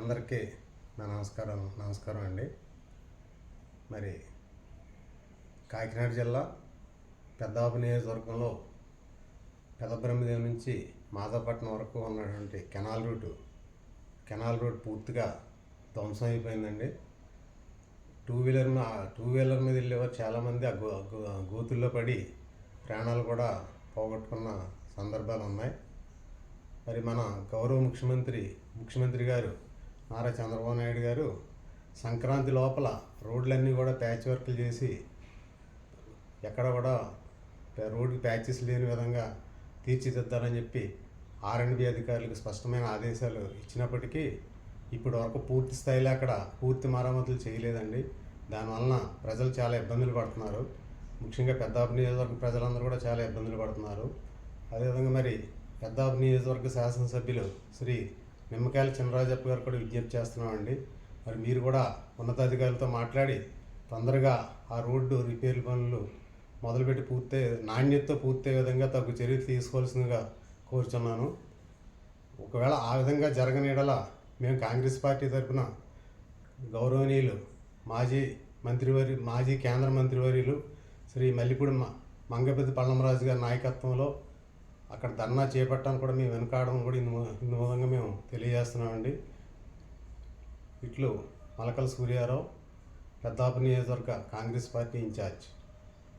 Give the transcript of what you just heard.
అందరికీ నా నమస్కారం నమస్కారం అండి. మరి కాకినాడ జిల్లా పెద్దాపు నియోజకవర్గంలో పెదబ్రహ్మదేవి నుంచి మాధవపట్నం వరకు ఉన్నటువంటి కెనాల్ రూటు కెనాల్ రూట్ పూర్తిగా ధ్వంసం అయిపోయిందండి. టూ వీలర్ టూ వీలర్ మీద వెళ్ళేవారు చాలామంది ఆ గో గో- గోతుల్లో పడి ప్రాణాలు కూడా పోగొట్టుకున్న సందర్భాలు ఉన్నాయి. మరి మన గౌరవ ముఖ్యమంత్రి ముఖ్యమంత్రి గారు నారా చంద్రబాబు నాయుడు గారు సంక్రాంతి లోపల రోడ్లన్నీ కూడా ప్యాచ్ వర్క్లు చేసి ఎక్కడ కూడా రోడ్డు ప్యాచెస్ లేని విధంగా తీర్చిదిద్దాలని చెప్పి ఆర్ఎండ్బి అధికారులకు స్పష్టమైన ఆదేశాలు ఇచ్చినప్పటికీ ఇప్పటి వరకు పూర్తి స్థాయిలో అక్కడ పూర్తి మరమ్మతులు చేయలేదండి. దానివలన ప్రజలు చాలా ఇబ్బందులు పడుతున్నారు. ముఖ్యంగా పెద్దాపు నియోజకవర్గ ప్రజలందరూ కూడా చాలా ఇబ్బందులు పడుతున్నారు. అదేవిధంగా మరి పెద్దాపు నియోజకవర్గ శాసనసభ్యులు శ్రీ నిమ్మకాయల చినరాజప్ప గారు కూడా విజ్ఞప్తి చేస్తున్నామండి. మరి మీరు కూడా ఉన్నతాధికారులతో మాట్లాడి తొందరగా ఆ రోడ్డు రిపేర్ పనులు మొదలుపెట్టి పూర్తి నాణ్యతతో పూర్తయ్యే విధంగా తగు చర్యలు తీసుకోవాల్సిందిగా కోరుచున్నాను. ఒకవేళ ఆ విధంగా జరగనీడల మేము కాంగ్రెస్ పార్టీ తరఫున గౌరవనీయులు మాజీ మంత్రివర్య మాజీ కేంద్ర మంత్రివర్యులు శ్రీ మల్లిపూడి మ- మంగపతి పళ్ళమరాజు గారి నాయకత్వంలో అక్కడ ధర్నా చేపట్టడానికి కూడా మేము వెనకాడడం కూడా ఇందు ఇందు మూలంగా మేము తెలియజేస్తున్నామండి. ఇట్లు మలకల సూర్యారావు పెద్దాపు నియోజకవర్గ కాంగ్రెస్ పార్టీ ఇన్ఛార్జ్.